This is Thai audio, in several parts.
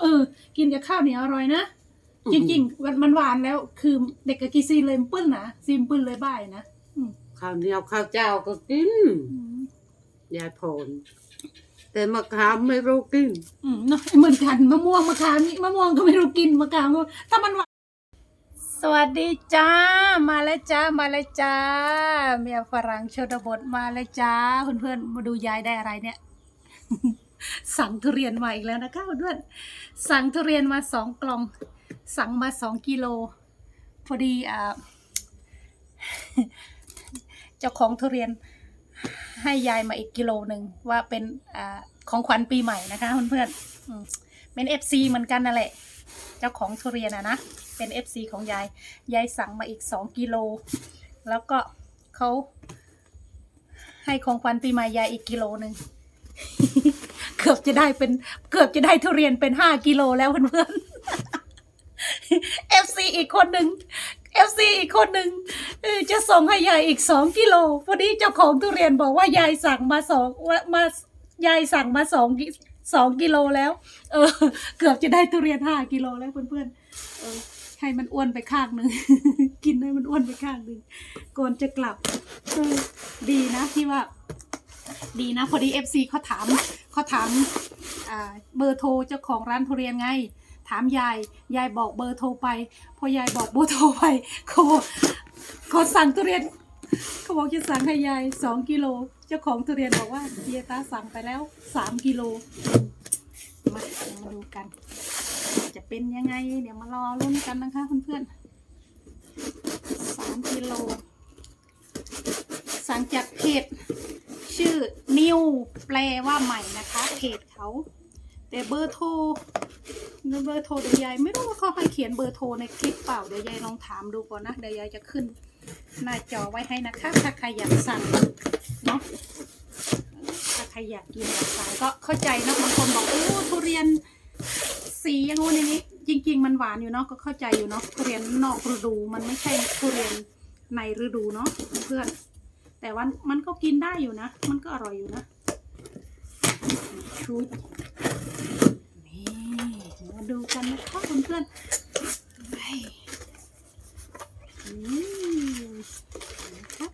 เออ กินกับข้าวเหนียวอร่อยนะจริงๆมันมันหวานแล้ว คือเด็กกับกีซีเลยปื้นนะซีมปื้นเลยบ่ายนะข้าวเหนียวข้าวเจ้าก็กินอืมยายพรแต่มะขามไม่รู้กิน อืมเนอะเหมือนกันมะม่วงมะขามนี่มะม่วงก็ไม่รู้กินมะขามก็ถ้ามันหวานสวัสดีจ้า มาแล้วจ้ามาแล้วจ้าเมียฝรั่งชนบทมาแล้วจ้าเพื่อนๆมาดูยายได้อะไรเนี่ย สั่งทุเรียนมาอีกแล้วนะคะเพื่อนสั่งทุเรียนมาสองกล่อง สั่งมาสองกิโล พอดีอ่าเจ้าของทุเรียนให้ยายมาอีกกิโลหนึ่งว่าเป็นอาของขวัญปีใหม่นะคะเพื่อนๆอืมเป็นเอฟซีเหมือนกันนั่นแหละ เจ้าของทุเรียนอะนะ เป็นเอฟซีของยาย ยายสั่งมาอีกสองกิโล แล้วก็เขาให้ของขวัญปีใหม่ยายอีกกิโลหนึ่ง กือบจะได้เป็นเกือบจะได้ทุเรียนเป็นห้ากิโลแล้วเพื่อนๆเอฟซีอีกคนหนึ่งเอฟซีอีกคนหนึ่งเออจะส่งให้ยายอีกสองกิโลพอดีเจ้าของทุเรียนบอกว่ายายสั่งมาสองว่ามายายสั่งมาสองกิสองกิโลแล้ว เออ เกือบจะได้ทุเรียนห้ากิโลแล้วเพื่อนๆเออให้มันอ้วนไปข้างหนึ่งกินให้มันอ้วนไปข้างหนึ่งก่อนจะกลับเออดีนะที่ว่า ดีนะ พอดีเอฟซีเขาถาม เขาถามเบอร์โทรเจ้าของร้านทุเรียนไง ถามยาย ยายบอกเบอร์โทรไป พอยายบอกเบอร์โทรไปเขาเขาสั่งทุเรียนเขาบอกจะสั่งให้ยายสองกิโล เจ้าของทุเรียนบอกว่าเยตาสั่งไปแล้วสามกิโล มามาดูกัน จะเป็นยังไง เดี๋ยวมารอลุ้นกันนะคะเพื่อนๆสามกิโล สั่งจากเพจ ชื่อนิวแปลว่าใหม่นะคะเพจเขาแต่เบอร์โทรเบอร์โทรเดี๋ยวยายไม่รู้ว่าเขาให้เขียนเบอร์โทรในคลิปเปล่าเดี๋ยวยายลองถามดูก่อนนะเดี๋ยวยายจะขึ้นหน้าจอไว้ให้นะคะ ถ้าใครอยากสั่งเนาะถ้าใครอยากกินอยากสั่งก็เข้าใจนะบางคนบอกโอ้ทุเรียนสีอย่างงู้นอย่างนี้ จริง ๆ มันหวานอยู่เนาะก็เข้าใจอยู่เนาะทุเรียนนอกฤดูมันไม่ใช่ทุเรียนในฤดูเนาะเพื่อน แต่ว่ามันก็กินได้อยู่นะ มันก็อร่อยอยู่นะชุบนี่มาดูกันนะคะเพื่อนๆไปนี่นะคะ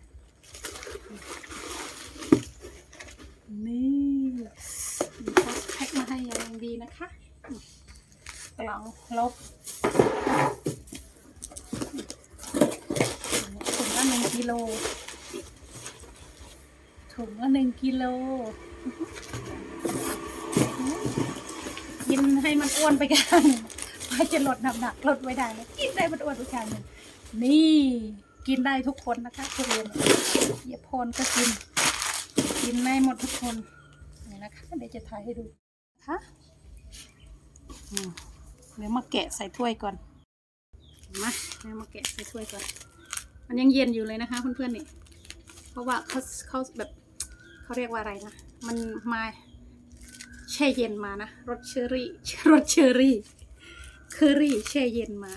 นี่มีเขาแพ็คมาให้อย่างดีนะคะกล่องลบถุงละหนึ่งกิโล ถุงละหนึ่ง กิโล กินให้มันอ้วนไปกันว่าจะลดน้ำหนักลดไว้ได้นะกินได้มันอ้วนไปกันนี่กินได้ทุกคนนะคะทุเรียนเยียพนก็กิน กินได้หมดทุกคนนี่นะคะเดี๋ยวจะถ่ายให้ดูนะคะเดี๋ยวมาแกะใส่ถ้วยก่อนมาเดี๋ยวมาแกะใส่ถ้วยก่อน มันยังเย็นอยู่เลยนะคะเพื่อนๆนี่ เพราะว่าเขาเขาแบบ เขาเรียกว่าอะไรนะ มันมาแช่เย็นมานะรสเชอรี่รสเชอรี่เคอรี่แช่เย็นมา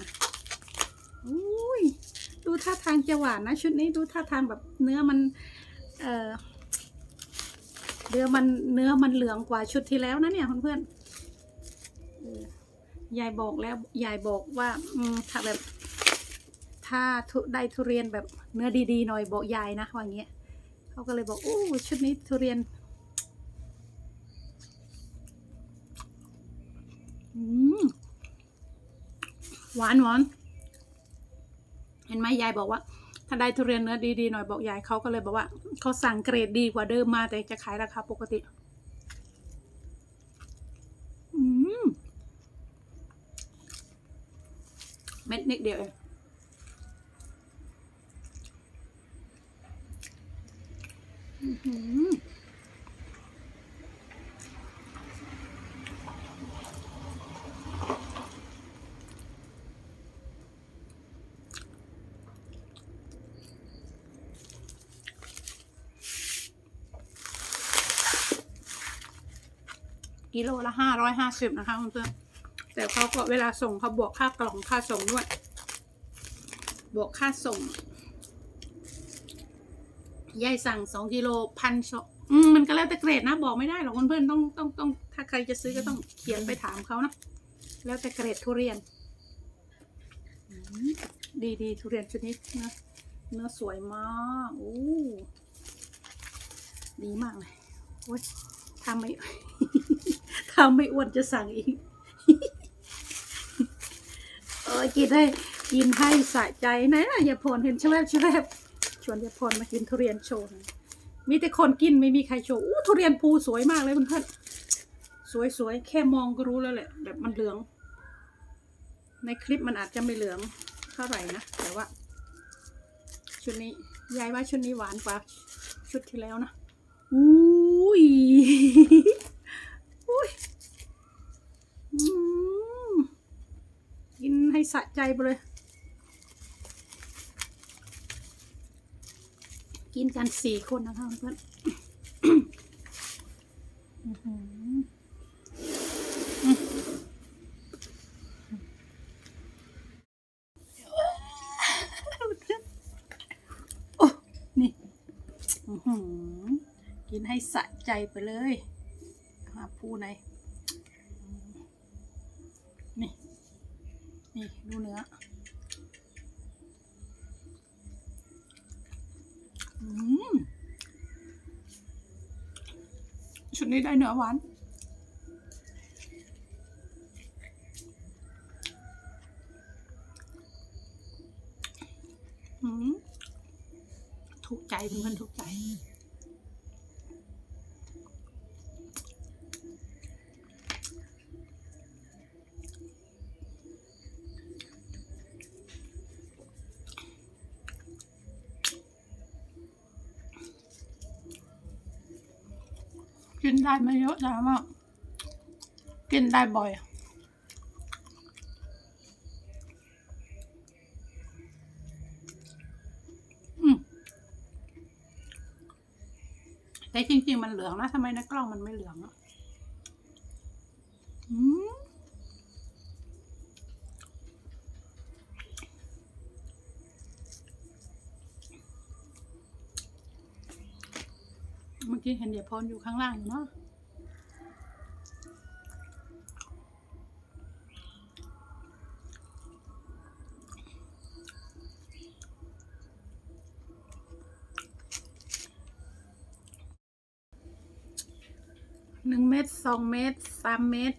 อุ้ยดูท่าทางจะหวานนะ ชุดนี้ดูท่าทางแบบเนื้อมันเอ่อเนื้อมันเนื้อมันเหลืองกว่าชุดที่แล้วนะเนี่ยเพื่อนๆยายบอกแล้วยายบอกว่าอืถ้าแบบ ถ้าได้ทุเรียนแบบเนื้อดีๆหน่อยบอกยายนะว่าอย่างเงี้ย เขาก็เลยบอกโอ้ชุดนี้ทุเรียนหวานหวานเห็นไหมยายบอกว่า ถ้าได้ทุเรียนเนื้อดีๆหน่อยบอกยายเขาก็เลยบอกว่าเขาสั่งเกรดดีกว่าเดิมมาแต่จะขายราคาปกติเม็ดนิดเดียวเอง อื้อหือ กิโลละห้าร้อยห้าสิบนะคะเพื่อนๆแต่เขาก็เวลาส่งเขาบวกค่ากล่องค่าส่งด้วย บวกค่าส่ง ยายสั่งสองกิโลพันสองอืมมันก็แล้วแต่เกรดนะบอกไม่ได้หรอกเพื่อนๆต้องต้องต้องถ้าใครจะซื้อก็ต้องเขียนไปถามเขานะแล้วแต่เกรดทุเรียน ดีดีทุเรียนชนิดนะเนื้อสวยมากโอ้ดีมากเลยโอ้ยถ้าไม่ถ้าไม่อ้วนจะสั่งอีกเออกินให้กินให้สะใจไหนะอย่าพลเห็นชแวบชแวบ ชวนย่าพลมากินทุเรียนโชว์มีแต่คนกินไม่มีใครโชว์อู้ทุเรียนภูสวยมากเลยเพื่อนๆสวยๆแค่มองก็รู้แล้วแหละแบบมันเหลือง ในคลิปมันอาจจะไม่เหลืองเท่าไหร่นะแต่ว่า ชุดนี้ยายว่าชุดนี้หวานกว่าชุดที่แล้วนะอุ้ยอุ้ยอืมกินให้สะใจไปเลย กินกันสี่คนนะคะเพื่อนอือหืออืมโอ้นี่กินให้สะใจไปเลยหาผู้ไหนนี่ นี่ ดูเนื้อ ชุดนี้ได้เนื้อหวาน กินได้ไม่เยอะแต่ว่ากินได้บ่อยอืมแต่จริง ๆ มันเหลืองนะทำไมในกล้องมันไม่เหลืองอะ อืม กี้เห็นเดียพรอยู่ข้างล่างอยู่เนาะหนึ่งเม็ดสองเม็ดสามเม็ด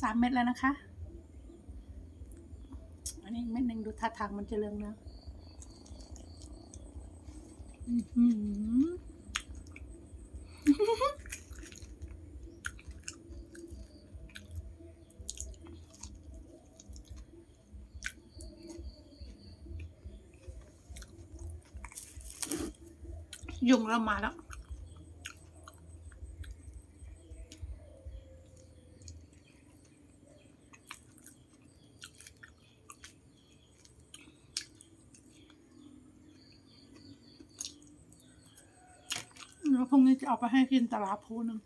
สามเม็ดแล้วนะคะ อันนี้เม็ดหนึ่งดูท่าทางมันจะเรืองนะอือหือ ยุงเรามาแล้ว แล้วพรุ่งนี้จะเอาไปให้กินตลาดพูนึง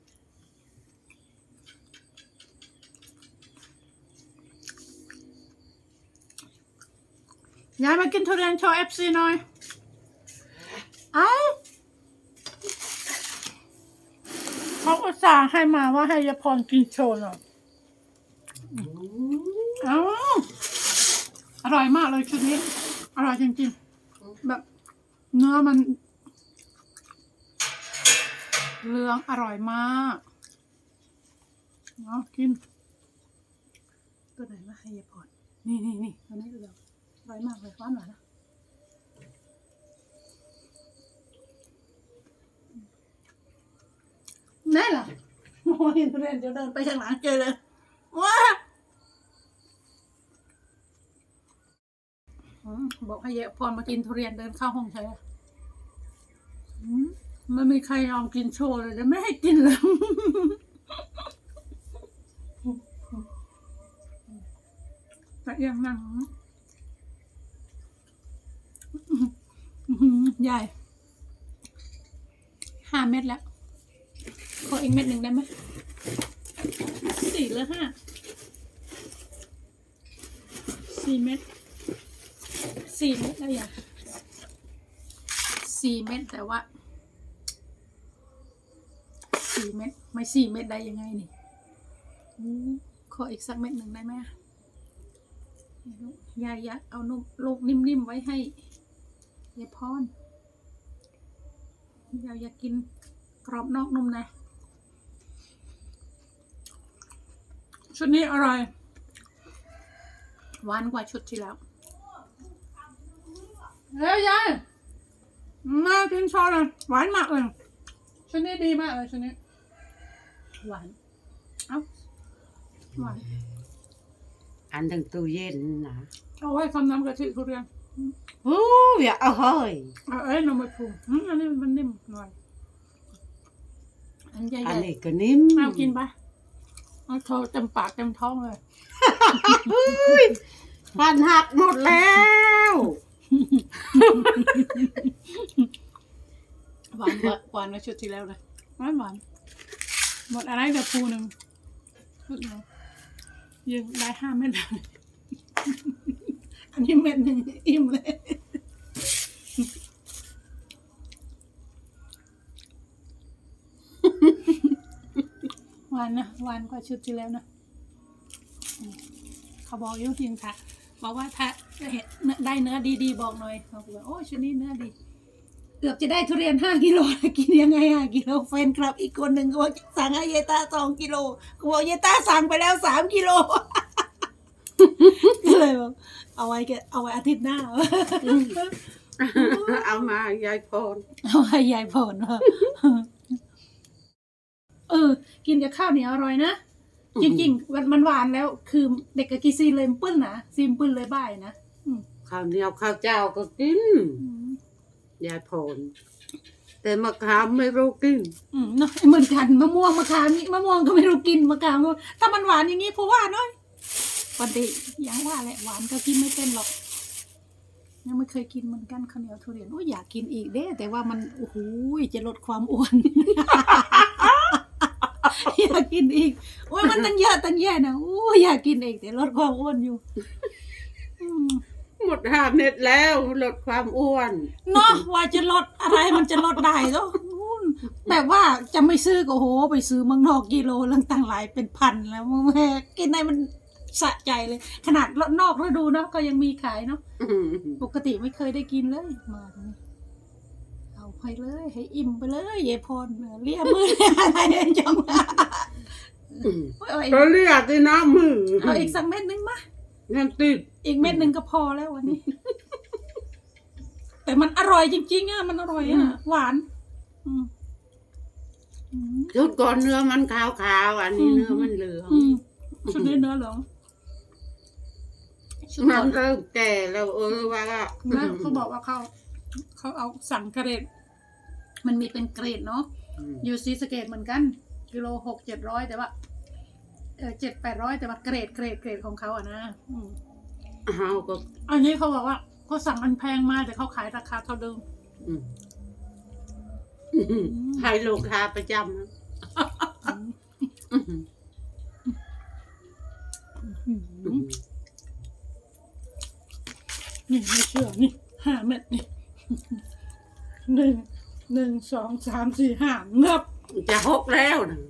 ยายมากินทุเรียนโชว์เอฟซีหน่อย เอาเขาอุต ส่าห์ให้มาว่าให้ยายพรกินโชว์หน่อยเอาอร่อยมากเลยชุดนี้ อร่อยจริงๆ แบบเนื้อมันเหลืองอร่อยมากเนาะกิน ตัวไหนมาให้ยายพรนี่นี่นี่ตัวนี้เหลืองอร่อยมากเลยหวานหวานนะ นั่นเหรอโอ้ยเรียนจะเดินไปข้างหลังเจอเลยว้าบอกให้ยายพรมากินทุเรียนเดินเข้าห้องใช่มอืมไม่มีใครยอมกินโชว์เลยจะไม่ให้กินเลยแต่ยังนั่งใหญ่ห้าเม็ดแล้ว ขออีกเม็ดหนึ่งได้ไหมสี่หรือห้าสี่เม็ดสี่เม็ดได้ยังสี่เม็ดแต่ว่าสี่เม็ดไม่สี่เม็ดได้ยังไงนี่อู้ขออีกสักเม็ดหนึ่งได้ไหมยายอยากเอานุ่มลูกนิ่มๆไว้ให้ยายพรยายอยากกินกรอบนอกนุ่มใน ชุดนี้อร่อย หวานกว่าชุดที่แล้วเฮ้ยยายมากินชอเลยหวานมากเลยชุดนี้ดีมากเลยชุดนี้ หวาน เอ้า หวาน อันทั้งตู้เย็นนะเอาไว้ทำน้ำกะทิทุเรียนโอ้ยอย่าเอาเฮ้ยเอาเอ้ยนมไปปรุงอืมอันนี้มันนิ่มหน่อย อันใหญ่อันๆนี้ก็นิ่มเอากินไป เอาโทรเต็มปากเต็มท้องเลยเฮ้ยฟันหักหมดแล้ว หวานหวานหวานกว่าชุดที่แล้วเลยหวานหวานหมดอะไรกับภูหนึ่งชุดเดียวยังได้ห้าเม็ดเลย อันนี้เม็ดหนึ่งอิ่มเลย วานนะหวานกว่าชุดที่แล้วนะอืมเขาบอกอยุ่ทีมค่ะบอกว่าถ้าเห็นเนื้อได้เนื้อดีๆบอกหน่อยเขาบอกว่าโอ้ชุดนี้เนื้อดีเกือบจะได้ทุเรียนห้ากิโลแล้วกินยังไงห้ากิโลแฟนคลับอีกคนหนึ่งก็บอกสั่งให้เยตาสองกิโลก็บอกเยตาสั่งไปแล้วสามกิโลก็เลยบอกเอาไว้แกเอาไว้อาทิตย์หน้าเอามายายพรเอาให้ยายผลว่า เออ กินกับข้าวเหนียวอร่อยนะจริงๆมันมันหวานแล้ว คือเด็กกับกีซีเลยปึ้นนะซีมปึ้นเลยบ่ายนะอืมข้าวเหนียวข้าวเจ้าก็กินยายพรแต่มะขามไม่รู้กิน อืมเนาะเหมือนกันมะม่วงมะขามนี่มะม่วงก็ไม่รู้กินมะขามก็ถ้ามันหวานอย่างนี้เพราะว่าน้อยปกติอย่างว่าแหละหวานก็กินไม่เป็นหรอกยังไม่เคยกินเหมือนกันข้าวเหนียวทุเรียนโอ้ยอยากกินอีกเด้ แต่ว่ามันโอ้โหจะลดความอ้วน อยากกินอีกโอ้ยมันตั้งเยอะตั้งแยะนะโอ้ยอยากกินอีกแต่ลดความอ้วนอยู่อืมหมดห้าเม็ดแล้วลดความอ้วน เนาะว่าจะลดอะไรมันจะลดได้ก็แบบว่าจะไม่ซื้อก็โห ไปซื้อเมืองนอกกิโลเรื่องต่างหลายเป็นพันแล้วแม่กินในมันสะใจเลย ขนาดนอกฤดูเนาะก็ยังมีขายเนาะปกติไม่เคยได้กินเลยมาตรงนี้เอา ไปเลย ให้อิ่มไปเลยเยายพรเรียกมืออะไรเนี่ยจังวะโอ้ยเอาอีกก็เรียกที่น้ำมือเอาอีกสักเม็ดนึงมานั่นติด อีกเม็ดหนึ่งก็พอแล้ววันนี้ แต่มันอร่อยจริงๆอะมันอร่อยอะหวานอืมอืมชุดก่อนเนื้อมันขาวๆอันนี้อืมเนื้อมันเหลืองอืมชุดนี้เนื้อเหลืองชุดมัก่อนนเริ่มแก่แล้วเออว่าก็นะเขาบอกว่าเขา เขาเอาสั่งเกรด มันมีเป็นเกรดเนาะอืมอยู่ซีสะเกตเหมือนกัน กิโลหกเจ็ดร้อยแต่ว่าเออเจ็ดแปดร้อยแต่ว่าเกรดเกรดเกรดของเขาอะนะอืมเอาก็อันนี้เขาบอกว่าเขาสั่งมันแพงมากแต่เขาขายราคาเท่าเดิมอืมให้ลูกค้าประจำนะอืมอืมอืมนี่ไม่เชื่อนี่ห้าเม็ดนี่หนึ่ง หนึ่งสองสามสี่ห้าเงับจะหกแล้วนะ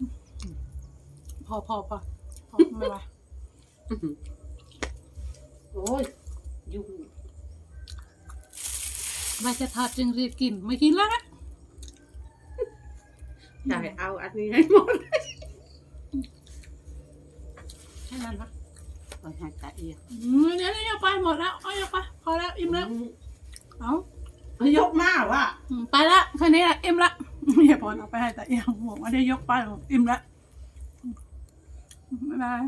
พอพอพอพอไม่ไหวโอ้ยยุ่งว่าจะทอดจึงรีบกินไม่กินแล้วนะจะให้เอาอันนี้ให้หมดแค่นั้นนะเอาให้ตาเอียอืมเดี๋ยวนี้เอาไปหมดแล้วเอาเอาไปพอแล้วอิ่มแล้วเอา ยกมาวะอืมไปละแค่นี้ละอิ่มละอย่าพอเอาไปให้แต่เอียงบอกว่าได้ยกไปอิ่มละบ๊ายบาย